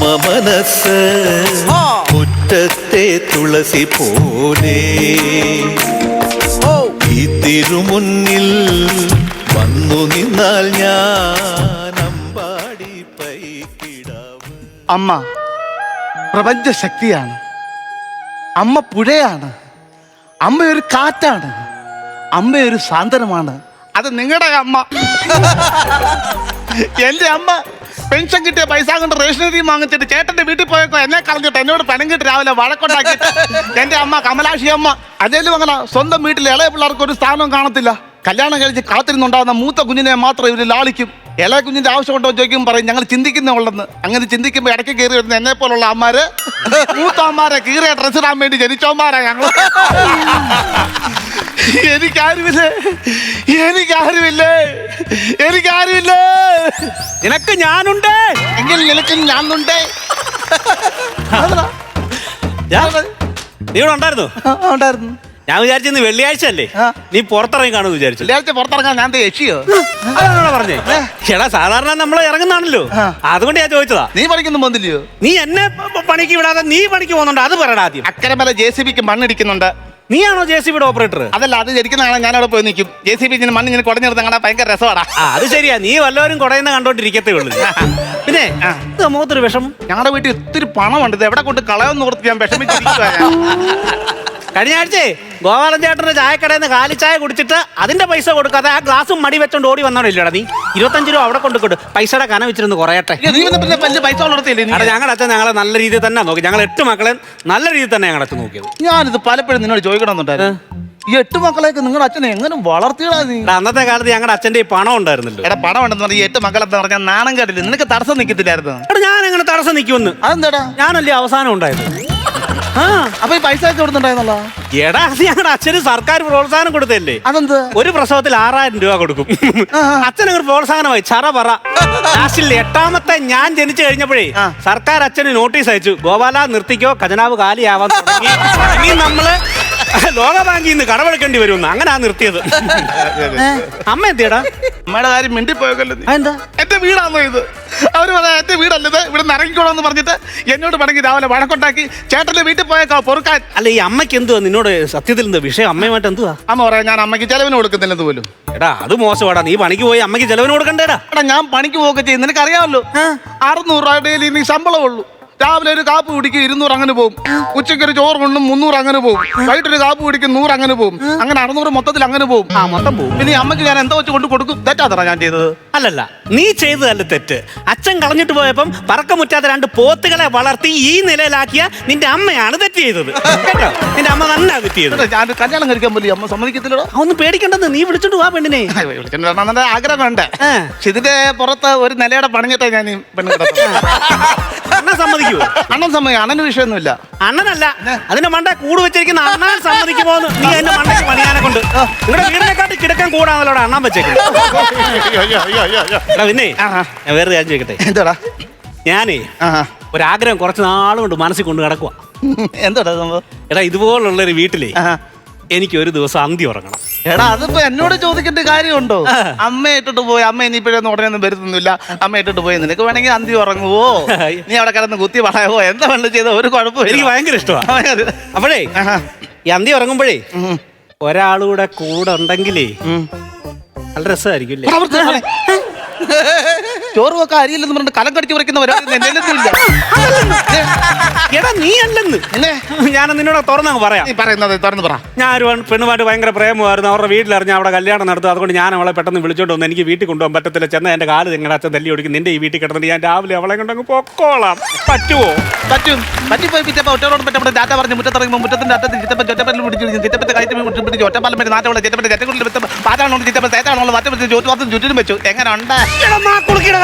അമ്മ മനസ്സ് മുറ്റത്തെ തുളസി പോലെ. ഈ തിരുമുന്നിൽ വന്നു നിന്നാൽ ഞാൻ അമ്പാടി പൈക്കിടാവ്. അമ്മ പ്രപഞ്ച ശക്തിയാണ് അമ്മ പുഴയാണ്. അമ്മയൊരു കാറ്റാണ്. അമ്മയൊരു സാന്തനമാണ് സാന്ത്വനമാണ്. അത് നിങ്ങളുടെ അമ്മ. എന്റെ അമ്മ പെൻഷൻ കിട്ടിയ പൈസ കൊണ്ട് റേഷനറി വാങ്ങിച്ചിട്ട് ചേട്ടന്റെ വീട്ടിൽ പോയപ്പോ എന്നെ കളഞ്ഞിട്ട് എന്നോട് പണം കിട്ടി രാവിലെ വഴക്കുണ്ടാക്കിയിട്ട് എന്റെ അമ്മ കമലാക്ഷി അമ്മ അതേലും അങ്ങനെ സ്വന്തം വീട്ടിൽ ഇളയ പിള്ളേർക്ക് ഒരു സ്ഥാനവും കാണത്തില്ല. കല്യാണം കഴിച്ച് കാത്തിരുന്നുണ്ടാകുന്ന മൂത്ത കുഞ്ഞിനെ മാത്രം ഇവർ ലാളിക്കും. ഇളയ കുഞ്ഞിന്റെ ആവശ്യം ഉണ്ടോ ചോദിക്കും പറയും ഞങ്ങൾ ചിന്തിക്കുന്നേ ഉള്ളെന്ന്. അങ്ങനെ ചിന്തിക്കുമ്പോൾ ഇടയ്ക്ക് കയറി വരുന്ന എന്നെ പോലുള്ള അമ്മമാര് മൂത്ത അമ്മമാരെ കീറിയ ഡ്രസ് ഇടാൻ വേണ്ടി ജനിച്ചോമാരാ ഞങ്ങൾ എനിക്കാരുമില്ലേ? എനിക്കാരുമില്ലേ? എനിക്കാരുമില്ലേ? നിനക്ക് ഞാനുണ്ട്. എങ്കിൽ നിനക്ക് ഞാനുണ്ട്. നീ ഇവിടെ ഉണ്ടായിരുന്നു? ഞാൻ വിചാരിച്ചു വെള്ളിയാഴ്ച അല്ലേ. നീ പുറത്തിറങ്ങി കാണുമെന്ന് വിചാരിച്ചു. വെള്ളിയാഴ്ച പുറത്തിറങ്ങാൻ ഞാൻ യക്ഷിയോ? അതാണോ പറഞ്ഞേ? ചേടാ സാധാരണ നമ്മൾ ഇറങ്ങുന്നാണല്ലോ. അതുകൊണ്ട് ഞാൻ ചോദിച്ചതാ. നീ പണിക്കൊന്നും പോകുന്നില്ലയോ നീ എന്നെ പണിക്ക് വിടാതെ നീ പണിക്ക് പോകുന്നുണ്ട്. അത് പറയടാ ആദ്യം. അക്കരമല ജെ സി ബിക്ക് മണ്ണിടിക്കുന്നുണ്ട്. നീയാണോ ജെ സി ബിയുടെ ഓപ്പറേറ്റർ അതല്ല അത് ജനിക്കുന്ന കാണാൻ ഞാൻ അവിടെ പോയി നിൽക്കും. ജെ സി ബി ഇങ്ങനെ മണ്ണ് ഇങ്ങനെ കുടഞ്ഞെടുത്ത് കാണാൻ ഭയങ്കര രസമാടാ ആ അത് ശരിയാ. നീ വല്ലവരും കുടയുന്ന കണ്ടോണ്ടിരിക്കത്തേ ഉള്ളൂ പിന്നെ ഇത് മുഖത്തൊരു വിഷമം. ഞങ്ങളുടെ വീട്ടിൽ ഒത്തിരി പണമുണ്ട്. ഇത് എവിടെ കൊണ്ട് കളയൊന്നും ഓർത്ത് ഞാൻ ഞാൻ. കഴിഞ്ഞ ആഴ്ചയെ ഗോപാലൻ ചേട്ടന്റെ ചായക്കടയിൽ നിന്ന് കാലിച്ചായ കുടിച്ചിട്ട് അതിന്റെ പൈസ കൊടുക്കാതെ ആ ഗ്ലാസും മടി വെച്ചോണ്ട് ഓടി വന്നോടില്ലടാ നീ. ഇരുപത്തഞ്ച് രൂപ അവിടെ കൊണ്ട് കൊടു. പൈസയുടെ കന വെച്ചിരുന്ന് കുറയട്ടെ. നീ പിന്നെ പിന്നെ വലിയ പൈസ വളർത്തിയില്ലേ നീ ഞങ്ങളുടെ അച്ഛൻ ഞങ്ങളെ നല്ല രീതിയിൽ തന്നെ നോക്കി. ഞങ്ങൾ എട്ട് മക്കളെ നല്ല രീതിയിൽ തന്നെ ഞങ്ങളുടെ അച്ഛൻ നോക്കിയത്. ഞാനിത് പലപ്പോഴും നിന്നോട് ചോദിക്കണമെന്നുണ്ടായിരുന്നു. ഈ എട്ട് മക്കളെയൊക്കെ നിങ്ങളുടെ അച്ഛനെ എങ്ങനെ വളർത്തിയടാ നീ? എടാ, അന്നത്തെ കാലത്ത് ഞങ്ങളുടെ അച്ഛന്റെ ഈ പണം ഉണ്ടായിരുന്നല്ലോ. എടാ പണം ഉണ്ടെന്ന് പറഞ്ഞാൽ ഈ എട്ട് മക്കളെന്ന് പറഞ്ഞാൽ നാണം കേട്ടില്ല? നിനക്ക് തടസ്സം നിൽക്കത്തില്ലായിരുന്നു എടാ ഞാൻ എങ്ങനെ തടസ്സം നിൽക്കുമെന്ന് അതെന്താടാ? ഞാനല്ലേ അവസാനം ഉണ്ടായത്? ആ അപ്പൊ ഈ പൈസ കൊടുത്തുണ്ടായിരുന്നല്ലോ എടാ അത് ഞങ്ങളുടെ അച്ഛന് സർക്കാർ പ്രോത്സാഹനം കൊടുത്തല്ലേ അതെന്ത്? ഒരു പ്രസവത്തിൽ ആറായിരം രൂപ കൊടുക്കും. അച്ഛൻ ഒരു പ്രോത്സാഹനമായി. ചറ പറ. ലാസ്റ്റിൽ എട്ടാമത്തെ ഞാൻ ജനിച്ചു കഴിഞ്ഞപ്പോഴേ സർക്കാർ അച്ഛന് നോട്ടീസ് അയച്ചു. ഗോപാല നിർത്തിക്കോ ഖജനാവ് കാലിയാവാൻ തുടങ്ങി. ഇനി നമ്മൾ ലോകബാങ്കിൽ നിന്ന് കടമെടുക്കേണ്ടി വരുമെന്ന് അങ്ങനെ ആ നിർത്തിയത് അമ്മ എന്തിയടാ? അമ്മയുടെ കാര്യം മിണ്ടിപ്പോയല്ലോ നീ? എന്താ എന്റെ വീടാണോ ഇത്? അവർ പറയാ എന്റെ വീടല്ലത് ഇവിടെ നിന്ന് ഇറങ്ങിക്കോളാന്ന് പറഞ്ഞിട്ട് എന്നോട് പണങ്ങി രാവിലെ വഴക്കുണ്ടാക്കി ചേട്ടന്റെ വീട്ടിൽ പോയേക്കാ പൊറുക്കാൻ. അല്ല ഈ അമ്മയ്ക്ക് എന്തുവാ? നിന്നോട് സത്യത്തിൽ എന്താ വിഷയം? അമ്മയുമായിട്ട് എന്തുവാ? അമ്മ പറയാ ഞാൻ അമ്മയ്ക്ക് ചെലവിന് കൊടുക്കുന്നില്ലെന്ന് പോലും. എടാ അത് മോശമാടാ. നീ പണിക്ക് പോയി അമ്മയ്ക്ക് ചെലവിന് കൊടുക്കണ്ടേടാ. എടാ ഞാൻ പണിക്ക് പോവുക ചെയ്യും. നിനക്കറിയാമല്ലോ. അറുന്നൂറ് രൂപയുടെ നീ ശമ്പളം ഉള്ളൂ. രാവിലെ ഒരു കാപ്പ് കുടിക്കും ഇരുന്നൂറ് അങ്ങനെ പോകും ഉച്ചയ്ക്ക് ഒരു ചോറ് കൊണ്ടും മുന്നൂറ് അങ്ങനെ പോകും വൈകിട്ടൊരു കാപ്പ് കുടിക്കും നൂറ് അങ്ങനെ പോകും അങ്ങനെ അറുന്നൂറ് മൊത്തത്തിൽ അങ്ങനെ പോകും ആ മൊത്തം പോകും പിന്നെ അമ്മയ്ക്ക് ഞാൻ എന്താ വെച്ച് കൊണ്ട് കൊടുക്കും? തെറ്റാത്തറ ഞാൻ ചെയ്തത്. അല്ലല്ല നീ ചെയ്തതല്ല തെറ്റ്. അച്ഛൻ കളഞ്ഞിട്ട് പോയപ്പം പറക്കമുറ്റാത്ത രണ്ട് പോത്തുകളെ വളർത്തി ഈ നിലയിലാക്കിയ നിന്റെ അമ്മയാണ് തെറ്റ് ചെയ്തത്. കേട്ടോ? നിന്റെ അമ്മ തന്നെ തെറ്റ് ചെയ്തത്. ഞാൻ കല്യാണം കഴിക്കാൻ പോലും അമ്മ സമ്മതിക്കത്തില്ലടോ. ഒന്ന് പേടിക്കണ്ടെന്ന് നീ വിളിച്ചിട്ട് പോവാ പെണ്ണിനെ. വിളിച്ചിട്ട് ആഗ്രഹം ഉണ്ട്. പക്ഷെ ഇതിന്റെ പുറത്ത് ഒരു നിലയുടെ പണിഞ്ഞിട്ടേ ഞാൻ പെണ്ണ് അണ്ണൻ സമ്മതിക്കുമോ അണ്ണൻ സമയം അണ്ണന് വിഷയമൊന്നുമില്ല. അണ്ണനല്ല അതിന്റെ മണ്ട കൂട് വെച്ചിരിക്കുന്ന അണ്ണൻ സമ്മതിക്കുമോ എന്ന് നീ എന്റെ മണ്ടയ്ക്ക് പണിയാനെ കൊണ്ട്. ഇവിടെ വീടിനെക്കാട്ടി കിടക്കാൻ കൂടാണല്ലോ അണ്ണൻ വെച്ചേക്കുന്നത്. പിന്നെ വേറെ ഞാൻ ചോദിക്കട്ടെ? എന്താടാ? ഞാനേ ആഹാ. ഒരാഗ്രഹം കുറച്ച് നാളുകൊണ്ട് മനസ്സിൽ കൊണ്ട് കിടക്കുക എന്താടാ സംഭവം? എടാ ഇതുപോലുള്ള ഒരു വീട്ടിലേ. എനിക്ക് ഒരു ദിവസം അന്തി ഉറങ്ങണം. എടാ അതിപ്പോ എന്നോട് ചോദിക്കേണ്ട കാര്യമുണ്ടോ? അമ്മ ഇട്ടിട്ട് പോയി അമ്മ ഇനിയിപ്പോഴൊന്നും ഉടനെ ഒന്നും വരുന്നില്ല അമ്മ ഇട്ടിട്ട് പോയി നിനക്ക് വേണമെങ്കിൽ അന്തി ഉറങ്ങുവോ? നീ അവിടെ കിടന്ന് കുത്തി പറയാവോ എന്താ വേണ്ട ചെയ്ത? ഒരു എനിക്ക് കുഴപ്പമില്ല ഭയങ്കര ഇഷ്ടമാണ് അപ്പോഴേ. ഈ അന്തി ഉറങ്ങുമ്പോഴേ ഒരാളുടെ ഒരാളൂടെ കൂടെ ഉണ്ടെങ്കിലേ നല്ല രസമായിരിക്കും ചോറ് വെക്കാൻ അരിയില്ലെന്ന് പറഞ്ഞിട്ട് കലം കടിച്ചു പറിക്കുന്ന പരിപാടി എടാ നീ അല്ലെന്ന്. എന്നെ? ഞാൻ നിന്നോട് തുറന്നങ്ങ് പറയാം. നീ പറയുന്നത് തുറന്ന് പറ. ഞാൻ ഒരു പെണ്ണുമായിട്ട് ഭയങ്കര പ്രേമമായിരുന്നു. അവരുടെ വീട്ടിലറിഞ്ഞ അവിടെ കല്യാണം നടത്തും. അതുകൊണ്ട് ഞാൻ അവളെ പെട്ടെന്ന് വിളിച്ചോണ്ട് വന്ന്. എനിക്ക് വീട്ടിൽ കൊണ്ടുപോകാൻ പറ്റത്തില്ല. ചെന്ന എന്റെ കാൽ നിങ്ങളുടെ അച്ഛൻ തല്ലി ഒടിക്കും നിന്റെ ഈ വീട്ടിൽ കിടന്നിട്ട് ഞാൻ രാവിലെ അവളെ കൊണ്ടങ്ങ് പൊക്കോളാം. പറ്റുമോ പറ്റും. പറ്റിപ്പോയി പിറ്റപ്പോ ഒറ്റോട് പറ്റപ്പെട്ട ഡാറ്റ പറഞ്ഞ് മുറ്റത്തിറങ്ങുമ്പോൾ മുറ്റത്തിന്റെ അറ്റത്ത് ചിറ്റപ്പൻ ചൊറ്റപ്പല്ലിൽ പിടിച്ച് ചിറ്റപ്പത്തെ കയറ്റി വിട്ട് പിടിച്ചു ഒറ്റപ്പാലം പറ്റി നാട്ടോടെ ചിറ്റപ്പറ്റ ചെറ്റക്കുള്ളിൽ പാറ്റാണോ ചിറ്റപ്പൻ തേറ്റാണോ മാറ്റം പറ്റി ചുറ്റുപാത്തും ചുറ്റിനും വെച്ചു. എങ്ങനെ ഉണ്ട്?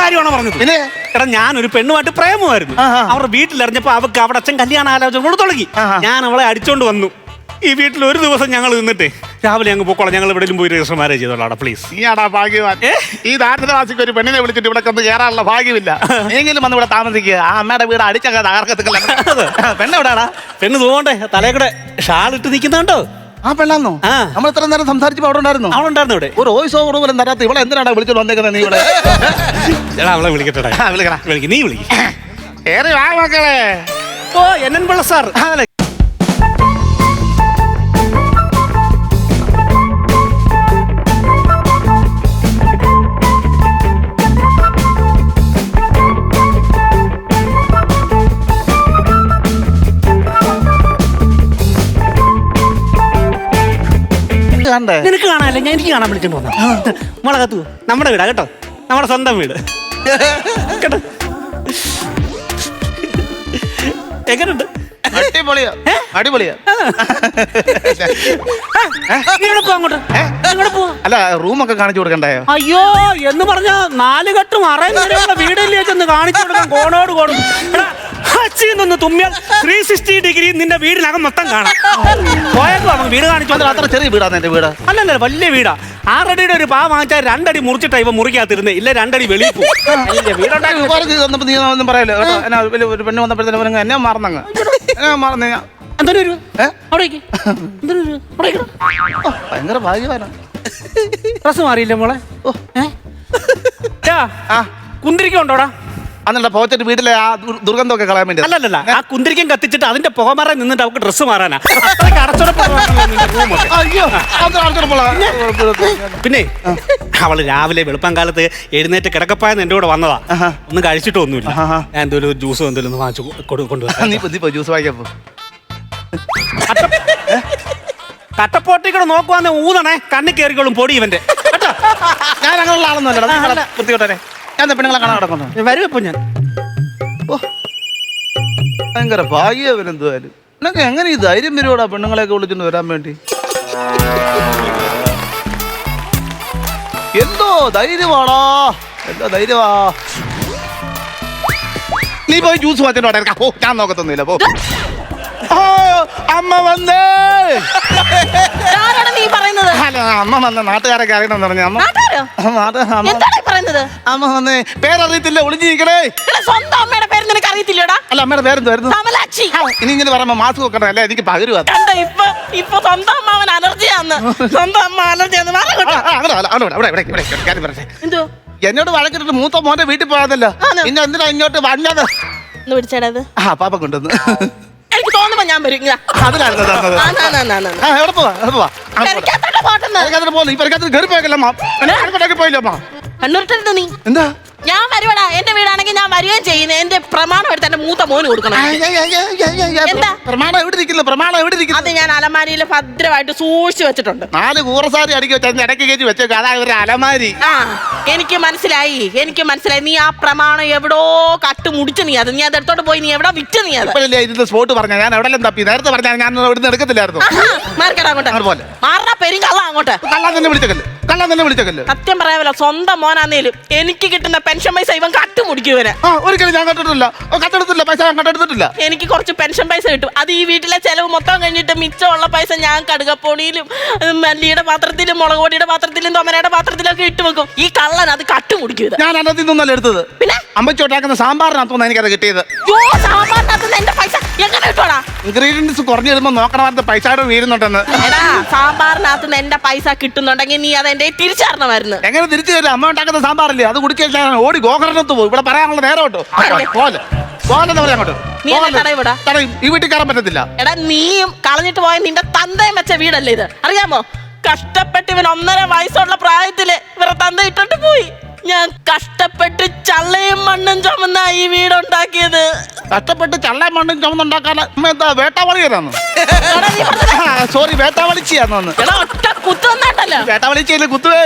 കാര്യമാണോ പറഞ്ഞത്? പിന്നെ? എടാ ഞാനൊരു പെണ്ണുമായിട്ട് പ്രേമമായിരുന്നു. ആഹാ. അവരുടെ വീട്ടിലറിഞ്ഞപ്പോ അവക്ക് അവിടെ അച്ഛൻ കല്യാണ ആലോചന കൊണ്ട് തുടങ്ങി. ആഹാ. ഞാൻ അവളെ അടിച്ചോണ്ട് വന്നു. ഈ വീട്ടിൽ ഒരു ദിവസം ഞങ്ങൾ നിന്നിട്ടേ രാവിലെ അങ്ങ് പോക്കോളാം. ഞങ്ങൾ എവിടെയും പോയി രജിസ്റ്റർ മാരേജ് ചെയ്തോളാം പ്ലീസ് നീയാടാ ഭാഗ്യവാൻ. ഈ ദാരിദ്ര്യവാസിക്ക് ഒരു പെണ്ണിനെ വിളിച്ചിട്ട് ഇവിടെ കന്ന് കയറാനുള്ള ഭാഗ്യമില്ല. എങ്കിലും വന്ന് ഇവിടെ താമസിക്കുക ആ അമ്മയുടെ വീട് അടിച്ചൊക്കെ തകർക്കത്തില്ല. പെണ്ണെവിടാടാ പെണ്ണ് തോണ്ടേ തലേക്കൂടെ കൂടെ ഷാൾ ഇട്ട് നിൽക്കുന്നുണ്ടോ? ആ പെണ്ണാന്നോ? നമ്മൾ ഇത്ര നേരം സംസാരിച്ചപ്പോ അവിടെ ഉണ്ടായിരുന്നു? അവളുണ്ടായിരുന്നു ഇവിടെ. ഒരു വോയിസ് ഓവർ പോലും തരാത്ത ഇവിടെ എന്തിനാണ് വിളിച്ചോണ്ട് വന്നേക്കുന്നത് നീ ഇവിടെ? എടാ അവളെ വിളിക്കട്ടെ വിളിക്കടാ. വിളിക്ക് നീ വിളിക്ക്. കേറി വാ മക്കളെ. Oh N N Pillai sir. അതല്ലേ കണ്ടേ നിനക്ക് കാണാനല്ല ഞാൻ എനിക്ക് കാണാൻ വിളിച്ചോണ്ട് വന്നു മുളകത്തു നമ്മുടെ വീടാ കേട്ടോ? നമ്മുടെ സ്വന്തം വീട്. കേട്ടോ? എങ്ങനെയുണ്ട് അടിപൊളിയാ. അടിപൊളിയാ. അങ്ങോട്ട്? അല്ല റൂമൊക്കെ കാണിച്ചു കൊടുക്കണ്ടായോ അയ്യോ എന്ന് പറഞ്ഞ നാല് കെട്ടും അറേ വീടില്ലേ വീടല്ലേ ചെന്ന് കാണിച്ചു കൊടുക്കാൻ കോണോട് കോണും എടാ, ഹച്ചിൽ നിന്ന് തുമ്മിയാൽ ത്രീ സിക്സ്റ്റി ഡിഗ്രി നിന്റെ വീടിനകം മൊത്തം കാണാം. പോയേക്കോ അവൻ വീട് കാണിച്ചു അത് അത്ര ചെറിയ വീടാണ് എന്റെ വീട്? അല്ലല്ല വലിയ വീടാ. ആറടിയുടെ ഒരു പാ വാങ്ങിച്ചാൽ രണ്ടടി മുറിച്ചിട്ടാ ഇവ മുറിക്കാത്തിരുന്നേ ഇല്ല രണ്ടടി വെളിയിൽ പോകും നീ ഒന്നും പറയല്ലോ? കേട്ടോ എന്നാ വലിയ ഒരു പെണ്ണ് വന്നപ്പോഴത്തേനും എന്നെ മറന്നങ്ങ്. മറന്നു ഭയങ്കര ഭാഗ്യവാനാ. ഡ്രസ് മാറിയില്ലേ മോളെ? ഓ. അന്നല്ല പോച്ചിട്ട് വീട്ടിലെ ആ ദുർ- ദുർഗന്ധമൊക്കെ കളയാൻ വേണ്ടി. അല്ലല്ല ആ കുന്തിരിക്കം കത്തിച്ചിട്ട് അതിന്റെ പുകമറ നിന്നിട്ട് അവൾക്ക് ഡ്രസ്സ് മാറാനാ. അത്രയ്ക്ക് റൂമൊക്കെ. അയ്യോ അത്. പിന്നെ അവൾ രാവിലെ വെളുപ്പം കാലത്ത് എഴുന്നേറ്റ് കിടക്കപ്പായെന്ന് എന്റെ കൂടെ വന്നതാ. ഒന്നും കഴിച്ചിട്ടൊന്നുമില്ല ഞാൻ ഞാൻ ഒരു ജ്യൂസോ എന്തെങ്കിലും ഒന്ന് വാങ്ങിച്ചു കൊ- കൊണ്ടുവരാം. നീ ജ്യൂസ് വാങ്ങിക്കാൻ പോ കട്ടപ്പോട്ടിക്കൂടെ നോക്കുവാന്ന് ഊതണേ കണ്ണി കയറിക്കോളും പൊടി ഇവന്റെ? ഞാൻ അങ്ങനെയുള്ള ആളൊന്നും അല്ലടാ വൃത്തിയോട്ടെ ഞാൻ പെണ്ണുങ്ങളെ കാണാൻ കിടക്കുന്നു വരും ഇപ്പൊ ഞാൻ. ഓ ഭയങ്കര ഭാഗ്യവൻ എന്തുവായാലും എന്നൊക്കെ എങ്ങനെ ഈ ധൈര്യം വരുവാടാ പെണ്ണുങ്ങളെയൊക്കെ വിളിച്ചോണ്ട് വരാൻ വേണ്ടി? എന്തോ ധൈര്യമാടാ എന്തോ ധൈര്യമാ. നീ പോയി ജ്യൂസ് മാറ്റിട്ട് ഓ ഞാൻ നോക്കത്തൊന്നുമില്ല പോ. അമ്മ വന്നേ. അമ്മ വന്ന നാട്ടുകാരൊക്കെ അറിയണമെന്ന് പറഞ്ഞു. അമ്മ അമ്മ എന്താണ് ഈ പറയുന്നത്? അമ്മ വന്നേ പേരറിയത്തില്ല ഒളിഞ്ഞിരിക്കണേ. എടാ, സ്വന്തം അമ്മയുടെ പേര് നിനക്ക് അറിയത്തില്ലടാ. അല്ല അമ്മയുടെ പേരെന്തായിരുന്നു കമലാക്ഷി ഇനി ഇങ്ങനെ പറയുമ്പോ മാസ്ക് വെക്കണം അല്ലേ? എനിക്ക് പകരുവാ. കണ്ട ഇപ്പൊ ഇപ്പൊ സ്വന്തം അമ്മാവൻ അലർജിയാന്ന്. സ്വന്തം അമ്മ അലർജിയാന്ന് ആ, മാറങ്ങോട്ട് ആ, അങ്ങനെ അല്ല, അവിടെ, വാ, ഇവിടെ, ഇവിടെ, ഇവിടെ, ഇവിടെ, കാര്യം പറയട്ടെ. എന്തോ? എന്നോട് വഴക്കിട്ടിട്ട് മൂത്ത മോന്റെ വീട്ടിൽ പോയതല്ലോ ആണോ? പിന്നെ എന്തിനാ ഇങ്ങോട്ട് വന്നത്? ഒന്ന് ഇത്. ആ പാപ്പ കൊണ്ടുവന്ന്. എനിക്ക് തോന്നുമ്പോ ഞാൻ വരും. ഇങ്ങനെ. അതിലാണ് എവിടെ എന്നെ പോയില്ലേ അമ്മ? നീ? എന്താ? ഞാൻ വരുവടാ. എന്റെ വീടാണെങ്കിൽ ഞാൻ വരികയും ചെയ്യുന്നത് എന്റെ പ്രമാണം എടുത്ത് എന്റെ മൂത്ത മോന് കൊടുക്കണം. എന്താ? പ്രമാണം എവിടെ ഇരിക്കുന്നു? പ്രമാണം എവിടെ ഇരിക്കുന്നു? അത് ഞാൻ അലമാരിയിൽ ഭദ്രമായിട്ട് സൂക്ഷിച്ചു വെച്ചിട്ടുണ്ട്. നാല് കൂറസാരി അടിക്ക് വെച്ച ഇടയ്ക്ക് കയറ്റി വെച്ചേക്ക്. അതാ ഒരു അലമാരി. ആ എനിക്ക് മനസ്സിലായി. എനിക്ക് മനസ്സിലായി. നീ ആ പ്രമാണം എവിടോ കട്ട് മുടിച്ചു നീ അത്. നീ അത് എടുത്തോട്ട് പോയി. നീ എവിടെ വിറ്റ് നീ അത്? ഇപ്പോഴല്ലേ ഇതിന്റെ സ്പോട്ട് പറഞ്ഞ ഞാൻ എവിടെല്ലാം തപ്പി? നേരത്തെ പറഞ്ഞാൽ ഞാൻ ഇവിടുന്ന് എടുക്കത്തില്ലായിരുന്നു. മാർക്കടാ അങ്ങോട്ട്. അങ്ങോട്ട് പോലെ. മാറണ പെരും കള്ള അങ്ങോട്ട്. കള്ളാൻ തന്നെ വിളിച്ചല്ലേ കള്ളാൻ തന്നെ വിളിച്ചല്ലേ സത്യം പറയാമല്ലോ സ്വന്തം മോനാന്നേലും എനിക്ക് കിട്ടുന്ന പെൻഷൻ പൈസ ഇവൻ കട്ട് മുടിക്കുവനെ ആ ഒരിക്കലും ഞാൻ കട്ടെടുത്തില്ല കട്ടെടുത്തില്ല പൈസ ഞാൻ കട്ടെടുത്തിട്ടില്ല എനിക്ക് കുറച്ച് പെൻഷൻ പൈസ കിട്ടും. അത് ഈ വീട്ടിലെ ചെലവ് മൊത്തം കഴിഞ്ഞിട്ട് മിച്ചമുള്ള പൈസ ഞാൻ കടുകപ്പൊടിയിലും മല്ലിയുടെ പാത്രത്തിലും മുളക് പൊടിയുടെ പാത്രത്തിലും തൊമരയുടെ പാത്രത്തിലൊക്കെ ഇട്ട് വെക്കും. ഈ കള്ളൻ അത് കട്ട് മുടിക്കും ഞാൻ അതിൽ നിന്നല്ല എടുത്തത്. പിന്നെ? അമ്മച്ചോട്ടാക്കുന്ന സാമ്പാറിനകത്തുനിന്ന് എനിക്കത് കിട്ടിയത്. യോ സാമ്പാറിനകത്ത് ഇൻഗ്രീഡിയൻസ് കുറഞ്ഞു വരുമ്പോ നോക്കണമായിരുന്നു പൈസ വീഴുന്നുണ്ടെന്ന്. എടാ സാമ്പാറിനകത്ത് നിന്ന് എന്റെ പൈസ കിട്ടുന്നുണ്ടെങ്കിൽ നീ അത് എന്റെ തിരിച്ചറിഞ്ഞമായിരുന്നു എങ്ങനെ തിരിച്ചു തരും? അമ്മ ഉണ്ടാക്കുന്ന സാമ്പാറില്ലേ? അത് കുടിക്കാൻ ഓടി ഗോകരണത്ത് പോകും ഇവിടെ പറയാനുള്ള നേരം കേട്ടോ പോലെ. നീ എന്നെ. ഈ വീട്ടിൽ കയറാൻ പറ്റത്തില്ല. എടാ നീയും കളഞ്ഞിട്ട് പോയ നിന്റെ തന്തയും വെച്ച വീടല്ലേ ഇത്? അറിയാമോ? കഷ്ടപ്പെട്ട് ഇവൻ ഒന്നര വയസ്സുള്ള പ്രായത്തിൽ ഇവരെ തന്ത ഇട്ടിട്ട് പോയി. ഞാൻ കഷ്ടപ്പെട്ട് ചള്ളയും മണ്ണും ചുമന്ന ഈ വീടുണ്ടാക്കിയത്. കഷ്ടപ്പെട്ട് ചള്ള മണ്ണും ചുമന്നുണ്ടാക്കാൻ അമ്മ എന്താ വേട്ടാവളിയാന്ന് എടാ, സോറി വേട്ടാവളിച്ചിയാന്ന് എടാ ഒറ്റ കുത്തു വന്നാട്ടല്ലോ വേട്ടാവളിച്ചയിൽ കുത്തുവേ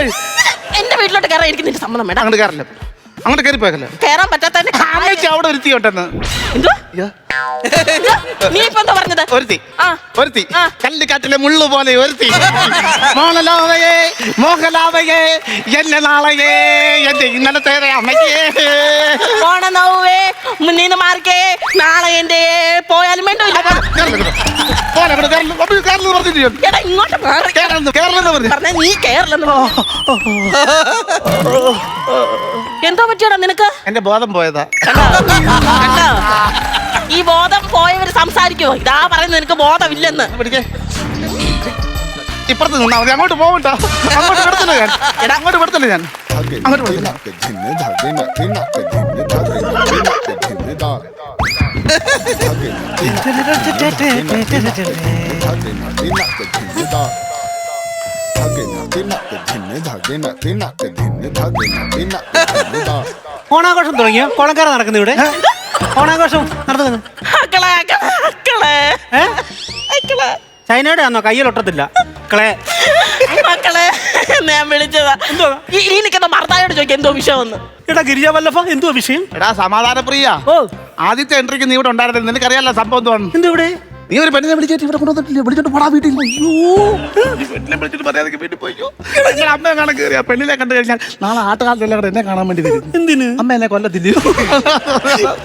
എന്റെ വീട്ടിലോട്ട് കയറാൻ എനിക്ക് നിന്റെ സമ്മതം വേണ്ട. അങ്ങോട്ട് കയറില്ല? അങ്ങോട്ട് കയറി കയറാൻ പറ്റാത്തതിന്റെ അവിടെ എന്തോ നീ ഇപ്പൊ എന്താ പറഞ്ഞത്? ഒരുത്തി. ആ. ഒരുത്തി. ആ. കല്ലിക്കാറ്റിലെ മുള്ളു പോലെ ഒരുത്തി. മോഹലാവയേ മോഹലാവയേ എന്നെ നാളെയേ എന്റെ ഇന്നലത്തെ അമ്മയ്ക്കേ. നാളെ എന്റെ പോയാലും വേണ്ടോ. എടാ ഇങ്ങോട്ട് മാറി. പറഞ്ഞു. നീ എന്തോ പറ്റിയടാ നിനക്ക്? എന്റെ ബോധം പോയതാ? കണ്ടോ? ഈ ബോധം പോയവര് സംസാരിക്കുമോ ഇതാ പറയുന്നത് നിനക്ക് ബോധമില്ലെന്ന്. പിടിക്കേ. ഇപ്പുറത്ത് നിന്നാ മതി അങ്ങോട്ട് പോകണ്ട അങ്ങോട്ട് പെടുത്തില്ല ഞാൻ. എടാ. അങ്ങോട്ട് പെടുത്തില്ല ഞാൻ. അങ്ങോട്ട് ഓണാഘോഷം തുടങ്ങിയ? കോണക്കാര നടക്കുന്ന ഇവിടെ. ഓണാഘോഷം നടത്തുന്നു ചൈനയുടെ ആണോ കയ്യിലൊട്ടത്തില്ല ക്ലേ മക്കളെ ഞാൻ വിളിച്ചതാ. എന്തോ? ഈ ഈ നിൽക്കുന്ന ഭർത്താവോട് ചോദിക്കാം എന്തോ വിഷയമെന്ന്. എടാ ഗിരിജ വല്ലഭ എന്തോ വിഷയം? എടാ സമാധാന പ്രിയ. ഓ. ആദ്യത്തെ എൻട്രിക്ക് നീ ഇവിടെ ഉണ്ടായിരുന്നില്ല. നിനക്കറിയാലോ സംഭവം എന്താണ് എന്തോ ഇവിടെ? നീ ഒരു പെണ്ണിനെ വിളിച്ചിട്ട് ഇവിടെ കൊണ്ടുവന്നിട്ടില്ല? വിളിച്ചിട്ട് പോടാ വീട്ടിൽ അയ്യോ. നീ പെണ്ണിനെ വിളിച്ചിട്ട് പറയാതെ വീട്ടിൽ പോയോ. നിങ്ങളുടെ അമ്മ കാണാൻ കയറിയ പെണ്ണിനെ കണ്ടു കഴിഞ്ഞാൽ നാളെ ആട്ടുകാലത്തെല്ലാം കൂടെ എന്നെ കാണാൻ വേണ്ടി വരും. എന്തിന്? അമ്മ എന്നെ കൊല്ലത്തില്ലയോ?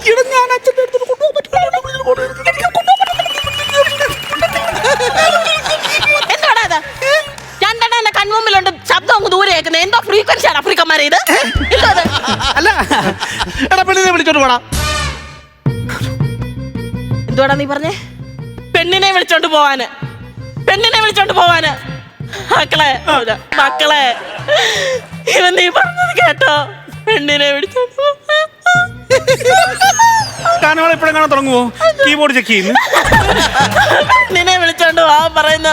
ഇവിടെ ഞാൻ അച്ഛന്റെ അടുത്ത് കൊണ്ടുപോകാൻ പറ്റില്ല. ഇത് രണ്ടെണ്ണം എന്റെ കൺമുമ്പിലുണ്ട്. ശബ്ദം അങ്ങ് ദൂരെ കേൾക്കുന്നത് എന്തോ ഫ്രീക്വൻസി ആണ് ആഫ്രിക്കന്മാരെ ഇത്? എന്തോ? അല്ല. എടാ പെണ്ണിനെ വിളിച്ചോണ്ട് പോടാ. എന്തുവാടാ നീ പറഞ്ഞേ? പെണ്ണിനെ വിളിച്ചോണ്ട് പോവാന്. പെണ്ണിനെ വിളിച്ചോണ്ട് പോവാന്. മക്കളെ മക്കളെ. ഇവൻ നീ പറഞ്ഞത് കേട്ടോ. പെണ്ണിനെ വിളിച്ചു പോവാൻ. ഗാനങ്ങൾ എപ്പോഴെങ്ങനെ തുടങ്ങുമോ കീബോർഡ് ചെക്ക് ചെയ്യുന്നു. നിന്നെ വിളിച്ചോണ്ട് വാ പറയുന്ന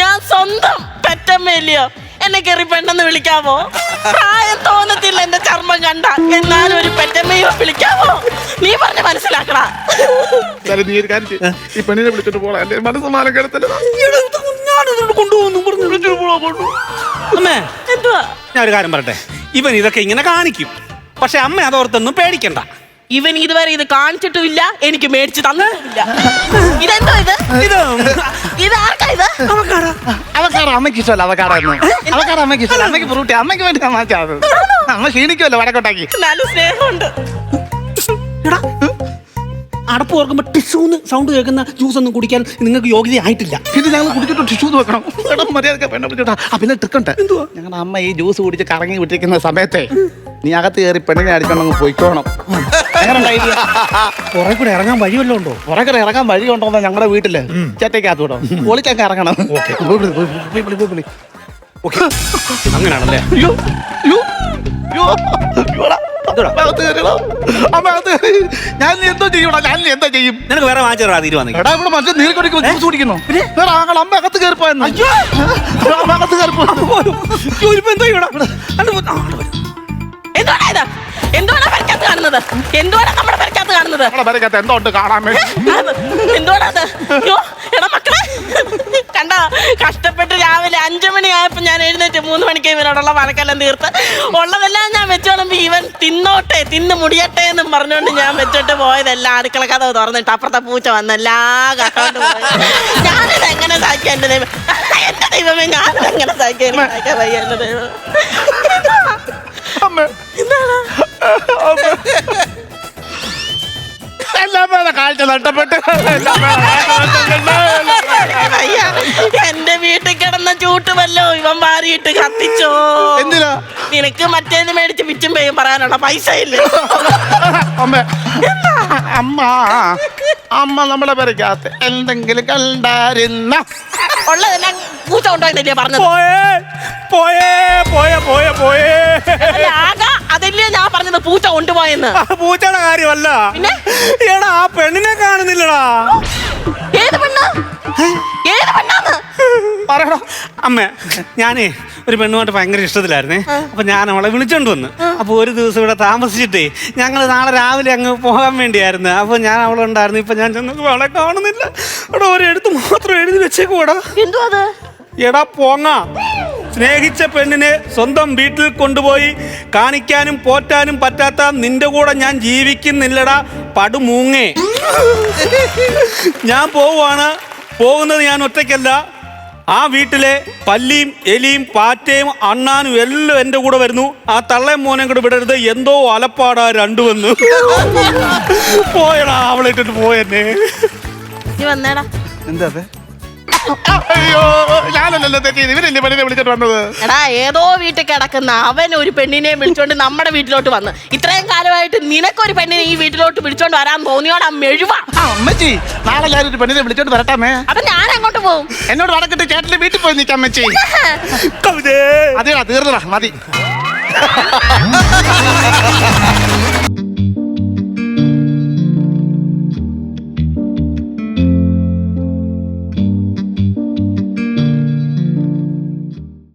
ഞാൻ സ്വന്തം പെറ്റമ്മയില്ലയോ? എന്നെ കയറി പെണ്ണെന്ന് വിളിക്കാമോ പ്രായം തോന്നത്തില്ല എന്റെ ചർമ്മം കണ്ട. എന്നാലും ഒരു പെറ്റമ്മയോ വിളിക്കാമോ നീ പറഞ്ഞ് മനസ്സിലാക്കടാ. നീ ഒരു കാര്യം. ഈ പെണ്ണിനെ വിളിച്ചിട്ട് പോടാ. എന്റെ മനസ്സ് മാനം കിടത്തല്ലേ കൊണ്ടുപോകുന്നു. പറഞ്ഞു വിളിച്ചോണ്ട് പോകാൻ കൊണ്ടു അമ്മേ. എന്തുവാ? ഞാൻ ഒരു കാര്യം പറയട്ടെ. ഇവൻ ഇതൊക്കെ ഇങ്ങനെ കാണിക്കും. പക്ഷെ അമ്മ അതോർത്തൊന്നും പേടിക്കണ്ട. ഇവൻ ഇതുവരെ ഇത് കാണിച്ചിട്ടുമില്ല എനിക്ക് മേടിച്ചു തന്നിട്ടുമില്ല. ഇതെന്തോ ഇത്? ഇത് ഇത് ആർക്കാ ഇത്? അവക്കാട അമ്മയ്ക്ക് ഇഷ്ടമല്ല അവക്കാടായിരുന്നു അവക്കാട അമ്മയ്ക്ക് ഇഷ്ടമല്ല. അമ്മയ്ക്ക് ഫ്രൂട്ടി അമ്മയ്ക്ക് വേണ്ടി ഞാൻ വാങ്ങിച്ചത് അമ്മ ക്ഷീണിക്കുമല്ലോ വടക്കോട്ടാക്കി. നല്ല സ്നേഹമുണ്ട്. എടാ അടപ്പ് ഓർക്കുമ്പോൾ ടിഷ്യൂ എന്ന് സൗണ്ട് കേൾക്കുന്ന ജ്യൂസ് ഒന്നും കുടിക്കാൻ നിങ്ങൾക്ക് യോഗ്യത ആയിട്ടില്ല. പിന്നെ ഞങ്ങൾ കുടിച്ചിട്ട് ടിഷ്യൂ വെക്കണം. മേഡം മര്യാദ വേണ്ട വിളിച്ചോട്ടാ ആ പിന്നെ ട്രിക്കുണ്ട് ഞങ്ങളുടെ അമ്മ ഈ ജ്യൂസ് കുടിച്ച് കറങ്ങി വിട്ടിരിക്കുന്ന സമയത്തെ നീ അകത്ത് കയറി പെണ്ണിനെ അടിക്കണമെന്ന് അങ്ങ് പോയിക്കോണം. കുറെ കൂടെ ഇറങ്ങാൻ വഴി വല്ലതും ഉണ്ടോ? പുറകെ ഇറങ്ങാൻ വഴി ഉണ്ടോ ഞങ്ങളുടെ വീട്ടിൽ ചേട്ടയ്ക്കകത്ത് വിടോ ഒളിക്കൊക്കെ ഇറങ്ങണം. അങ്ങനെയാണല്ലേ അയ്യോ, അയ്യോ, അയ്യോ, അയ്യോടാ. ഞാൻ എന്തോ ചെയ്യൂടാ ഞാൻ എന്തോ ചെയ്യും. നിനക്ക് വേറെ വാങ്ങിച്ചു തരാ തീരുമാനിക്കും എടാ ഇവിടെ മനുഷ്യൻ നീര് കുടിക്കുമ്പോ ജ്യൂസ് കുടിക്കുന്നു. വേറെ ആങ്ങൾ അമ്മ അകത്ത് കയറി പോയെന്ന് അമ്മ അകത്ത് കയറി പോയി ഇപ്പൊ എന്തോ ഇവിടെ അല്ല, ആ, ആൾ വരും. എന്തുവാടാ ഇത് എന്തുവാടാ പരിക്കകത്ത് കാണുന്നത്? എന്തുവാടാ നമ്മുടെ പരിക്കകത്ത് കാണുന്നത്? നമ്മളെ പേരക്കകത്ത് എന്തോ ഉണ്ട് കാണാൻ വേണ്ടി? അത് എന്തുവാടാ അത്? അയ്യോ എടാ മക്കളെ. കണ്ട കഷ്ടപ്പെട്ട് രാവിലെ അഞ്ചു മണിയായപ്പോ ഞാൻ എഴുന്നേറ്റ് മൂന്ന് മണിക്ക് ഇവനോടുള്ള വഴക്കെല്ലാം തീർത്ത്. ഉള്ളതെല്ലാം ഞാൻ വെച്ചോളുമ്പോ ഇവൻ തിന്നോട്ടെ തിന്ന് മുടിയട്ടെ എന്നും പറഞ്ഞുകൊണ്ട് ഞാൻ വെച്ചോട്ട് പോയതെല്ലാം അടുക്കള കഥ തുറന്നിട്ട് അപ്പുറത്തെ പൂച്ച വന്നെല്ലാ കട്ടോണ്ട് പോയത് ഞാനിത് എങ്ങനെ സഹിക്കാം എന്റെ ദൈവം? എന്റെ ദൈവമേ ഞാനിത് എങ്ങനെ വയ്യ എന്റെ ദൈവം? അമ്മ. വേറെ കാഴ്ച നഷ്ടപ്പെട്ട്. വയ്യ. എന്റെ വീട്ടിൽ കിടന്ന ചൂട്ടുമല്ലോ ഇവൻ മാറിയിട്ട് കത്തിച്ചോ എന്തിനാ നിനക്ക് മറ്റേത് മേടിച്ച് പിറ്റും പേയും പറയാനുള്ള പൈസ ഇല്ല അമ്മ അമ്മ അമ്മ നമ്മളെ പരിക്കാത്ത എന്തെങ്കിലും കണ്ടായിരുന്ന ഉള്ളതെല്ലാം പൂച്ച കൊണ്ടുപോയില്ലേ പറഞ്ഞത് പോയേ പോയേ പോയേ പോയേ പോയേ അല്ല, ആകെ അതല്ലേ ഞാൻ പറഞ്ഞത് പൂച്ച കൊണ്ടുപോയെന്ന് ആ പൂച്ചയുടെ കാര്യമല്ല പിന്നെ? എടാ ആ പെണ്ണിനെ കാണുന്നില്ലടാ. ഏത് പെണ്ണ്? ഏത് പെണ്ണാന്ന്? പറയണോ അമ്മ ഞാനേ ഒരു പെണ്ണുമായിട്ട് ഭയങ്കര ഇഷ്ടത്തിലായിരുന്നേ. അപ്പൊ ഞാൻ അവളെ വിളിച്ചോണ്ട് വന്ന്. അപ്പൊ ഒരു ദിവസം ഇവിടെ താമസിച്ചിട്ടേ ഞങ്ങൾ നാളെ രാവിലെ അങ്ങ് പോകാൻ വേണ്ടിയായിരുന്നു. അപ്പൊ ഞാൻ അവളെ ഉണ്ടായിരുന്നു. ഇപ്പൊ ഞാൻ ചെന്നപ്പോ അവളെ കാണുന്നില്ല. അവിടെ ഒരു എഴുത്ത് മാത്രം എഴുതി വെച്ചേക്കൂടാ എന്തോ അത്? എടാ പോങ്ങ. സ്നേഹിച്ച പെണ്ണിനെ സ്വന്തം വീട്ടിൽ കൊണ്ടുപോയി കാണിക്കാനും പോറ്റാനും പറ്റാത്ത നിന്റെ കൂടെ ഞാൻ ജീവിക്കുന്നില്ലടാ. പടുമൂങ്ങേ. ഞാൻ പോവാണ് പോകുന്നത് ഞാൻ ഒറ്റയ്ക്കല്ല. ആ വീട്ടിലെ പല്ലിയും എലിയും പാറ്റയും അണ്ണാനും എല്ലാം എന്റെ കൂടെ വരുന്നു. ആ തള്ളയും മോനെ കൂടെ വിടരുത്. എന്തോ അലപ്പാടാ രണ്ടു വന്ന് പോയടാ അവളെ ഇട്ടിട്ട് പോയെന്നെ. നീ വന്നേടാ. എന്താ അത്? അയ്യോ ഞാനല്ലല്ലോ തെറ്റിയത്. ഇവരല്ലേ പെണ്ണിനെ വിളിച്ചിട്ട് വന്നത്? എടാ ഏതോ വീട്ടിൽ കിടക്കുന്ന അവൻ ഒരു പെണ്ണിനെ വിളിച്ചോണ്ട് നമ്മുടെ വീട്ടിലോട്ട് വന്ന്. ഇത്രയും കാലമായിട്ട് നിനക്കൊരു പെണ്ണിനെ ഈ വീട്ടിലോട്ട് വിളിച്ചോണ്ട് വരാൻ തോന്നിയോടാ മെഴുവ? ആ അമ്മച്ചി നാളെ ഞാൻ ഒരു പെണ്ണിനെ വിളിച്ചോണ്ട് വരട്ടാമേ. അപ്പൊ ഞാൻ അങ്ങോട്ട് പോകും എന്നോട് വടക്കിട്ട് ചേട്ടന്റെ വീട്ടിൽ പോയി നിൽക്കാം അമ്മച്ചി. കവിതേ. അതേടാ തീർന്നടാ മതി.